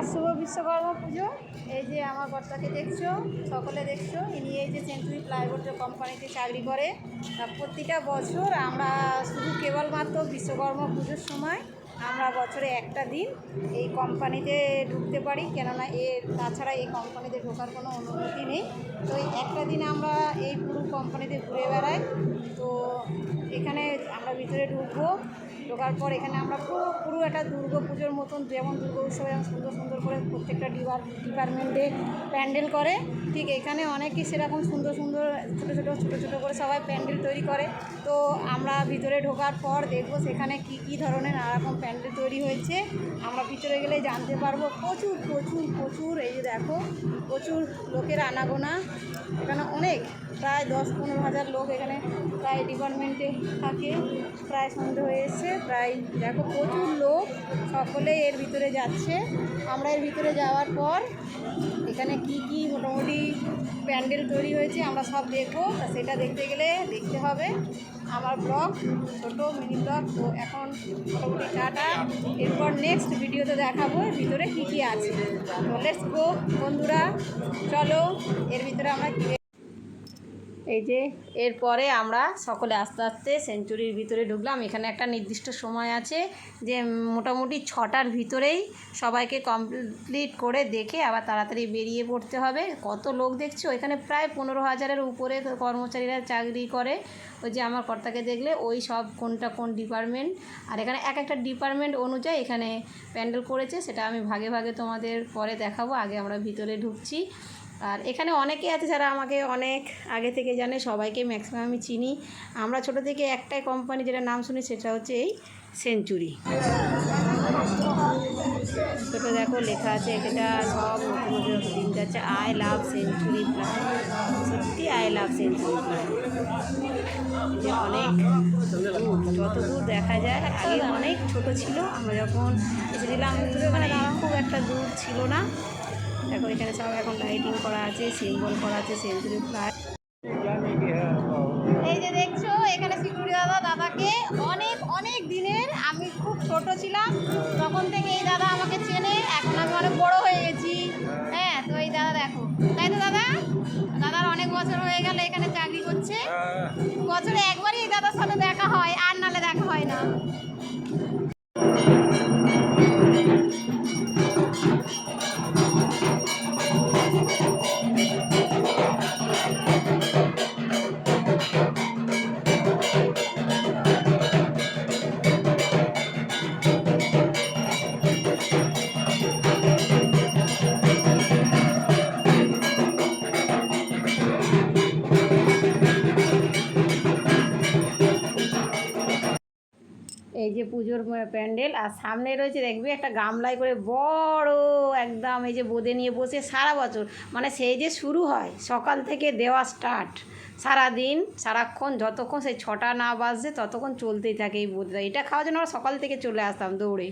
আর শুভ বিশ্বকর্মা পুজো। এই যে আমার কর্তাকে দেখছ, সকলে দেখছ, ইনি এই যে সেঞ্চুরি প্লাইবোর্ডের কোম্পানিতে চাকরি করে। প্রতিটা বছর আমরা শুধু কেবলমাত্র বিশ্বকর্মা পুজোর সময় আমরা বছরে একটা দিন এই কোম্পানিতে ঢুকতে পারি, কেননা এর তাছাড়া এই কোম্পানিতে ঢোকার কোনো অনুমতি নেই। তো এই একটা দিন আমরা এই পুরো কোম্পানিতে ঘুরে বেড়াই। তো এখানে আমরা ভিতরে ঢুকবো। ঢোকার পর এখানে আমরা পুরো পুরো একটা দুর্গা পুজোর মতন, যেমন দুর্গা উৎসবে যেমন সুন্দর সুন্দর করে প্রত্যেকটা ডিপার ডিপার্টমেন্টে প্যান্ডেল করে, ঠিক এখানে অনেকেই সেরকম সুন্দর সুন্দর ছোটো ছোটো ছোটো ছোটো করে সবাই প্যান্ডেল তৈরি করে। তো আমরা ভিতরে ঢোকার পর দেখব সেখানে কি কি ধরনের নানারকম প্যান্ডেল তৈরি হয়েছে। আমরা ভিতরে গেলে জানতে পারব প্রচুর প্রচুর প্রচুর, এই যে দেখো, প্রচুর লোকের আনাগোনা। এখানে অনেক, প্রায় দশ পনেরো হাজার লোক এখানে প্রায় ডিপার্টমেন্টে থাকে, প্রায় সন্ধে হয়ে এসছে। প্রায় দেখো প্রচুর লোক, সকলে এর ভিতরে যাচ্ছে। আমরা এর ভিতরে যাওয়ার পর এখানে কি কি মোটামুটি প্যান্ডেল তৈরি হয়েছে আমরা সব দেখব। তা সেটা দেখতে গেলে দেখতে হবে। আমার ব্লগ ছোটো, মিনি ব্লগ, তো এখন মোটামুটি টাটা। এরপর নেক্সট ভিডিওতে দেখাবো এর ভিতরে কী কী আছে। তো লেটস গো বন্ধুরা, চলো, এর ভিতরে আমরা এই যে এরপরে আমরা সকলে আস্তে আস্তে সেঞ্চুরির ভিতরে ঢুকলাম। এখানে একটা নির্দিষ্ট সময় আছে যে মোটামুটি ছটার ভিতরেই সবাইকে কমপ্লিট করে দেখে আবার তাড়াতাড়ি বেরিয়ে পড়তে হবে। কত লোক দেখছ? এখানে প্রায় পনেরো হাজারের উপরে কর্মচারীরা চাকরি করে। ওই যে আমার কর্তাকে দেখলে ওই সব কোনটা কোন ডিপার্টমেন্ট আর এখানে এক একটা ডিপার্টমেন্ট অনুযায়ী এখানে প্যান্ডেল করেছে, সেটা আমি ভাগে ভাগে তোমাদের পরে দেখাবো। আগে আমরা ভিতরে ঢুকছি। আর এখানে অনেকে আছে যারা আমাকে অনেক আগে থেকে জানে সবাইকে ম্যাক্সিমাম আমি চিনি। আমরা ছোটো থেকে একটাই কোম্পানি যেটা নাম শুনি সেটা হচ্ছে এই সেঞ্চুরি ছোটো দেখো লেখা আছে এটা সব নতুন নতুন যাচ্ছে। আই লাভ সেঞ্চুরি সত্যি আই লাভ সেঞ্চুরি অনেক দূর, যত দূর দেখা যায় আগে অনেক ছোট ছিল। আমরা যখন এসেছিলাম মানে খুব একটা দূর ছিল না। দেখো, এখানে সব এখন লাইটিং করা আছে সিম্বল করা আছে সেঞ্চুরি ফ্লাই এই যে দেখছ, এখানে সিকিউরিটি দাদা, দাদাকে অনেক অনেক দিনের আমি খুব ছোট ছিলাম, তখন থেকে এই দাদা আমাকে চেনে, এখন আমি অনেক বড় হয়ে গেছি। হ্যাঁ তো এই দাদা দেখো। তাই তো দাদা? দাদার অনেক বছর হয়ে গেল এখানে চাকরি করছে। বছরে একবারই এই দাদার সাথে দেখা হয়। এই যে পুজোর প্যান্ডেল, আর সামনে রয়েছে দেখবি একটা গামলায় করে বড় একদম এই যে বোদে নিয়ে বসে সারা বছর। মানে সেই যে শুরু হয়, সকাল থেকে দেওয়া স্টার্ট সারাদিন, সারাক্ষণ, যতক্ষণ সেই ছটা না বাজছে ততক্ষণ চলতেই থাকে এই বোঁদেটা এটা খাওয়ার জন্য আমরা সকাল থেকে চলে আসতাম দৌড়ে।